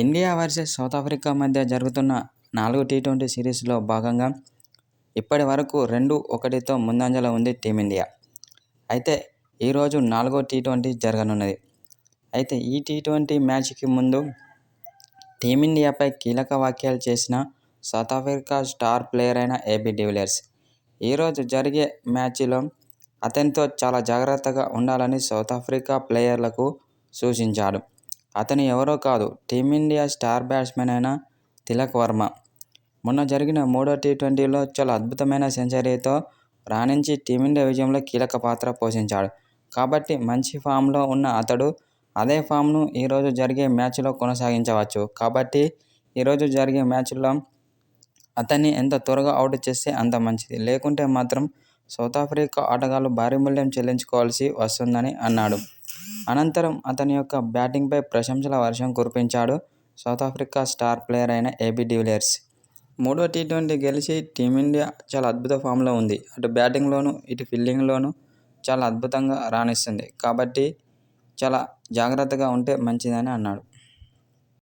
India versus south Africa మధ్య జరుగుతున్న నాలుగు టీ ట్వంటీ సిరీస్లో భాగంగా ఇప్పటి వరకు రెండు ఒకటితో ముందంజలో ఉంది టీమిండియా. అయితే ఈరోజు నాలుగో టీ ట్వంటీ జరగనున్నది. అయితే ఈ టీ ట్వంటీ మ్యాచ్కి ముందు టీమిండియాపై కీలక వ్యాఖ్యలు చేసిన సౌత్ ఆఫ్రికా స్టార్ ప్లేయర్ అయిన ఏబీ డివిలియర్స్. ఈరోజు జరిగే మ్యాచ్లో అతనితో చాలా జాగ్రత్తగా ఉండాలని సౌత్ ఆఫ్రికా ప్లేయర్లకు సూచించాడు. అతను ఎవరో కాదు టీమిండియా స్టార్ బ్యాట్స్మెన్ అయిన తిలక్ వర్మ. మొన్న జరిగిన మూడో టీ ట్వంటీలో చాలా అద్భుతమైన సెంచరీతో రాణించి టీమిండియా విజయంలో కీలక పాత్ర పోషించాడు. కాబట్టి మంచి ఫామ్లో ఉన్న అతడు అదే ఫామ్ను ఈరోజు జరిగే మ్యాచ్లో కొనసాగించవచ్చు. కాబట్టి ఈరోజు జరిగే మ్యాచ్లో అతన్ని ఎంత త్వరగా అవుట్ చేస్తే అంత మంచిది. లేకుంటే మాత్రం సౌత్ ఆఫ్రికా ఆటగాళ్ళు భారీ మూల్యం చెల్లించుకోవాల్సి వస్తుందని అన్నాడు. అనంతరం అతని యొక్క బ్యాటింగ్పై ప్రశంసల వర్షం కురిపించాడు సౌత్ ఆఫ్రికా స్టార్ ప్లేయర్ అయిన ఏబీ డివిలియర్స్. మూడో టీ ట్వంటీ గెలిచి టీమిండియా చాలా అద్భుత ఫామ్లో ఉంది. అటు బ్యాటింగ్లోనూ ఇటు ఫీల్డింగ్లోనూ చాలా అద్భుతంగా రాణిస్తుంది. కాబట్టి చాలా జాగ్రత్తగా ఉంటే మంచిదని అన్నాడు.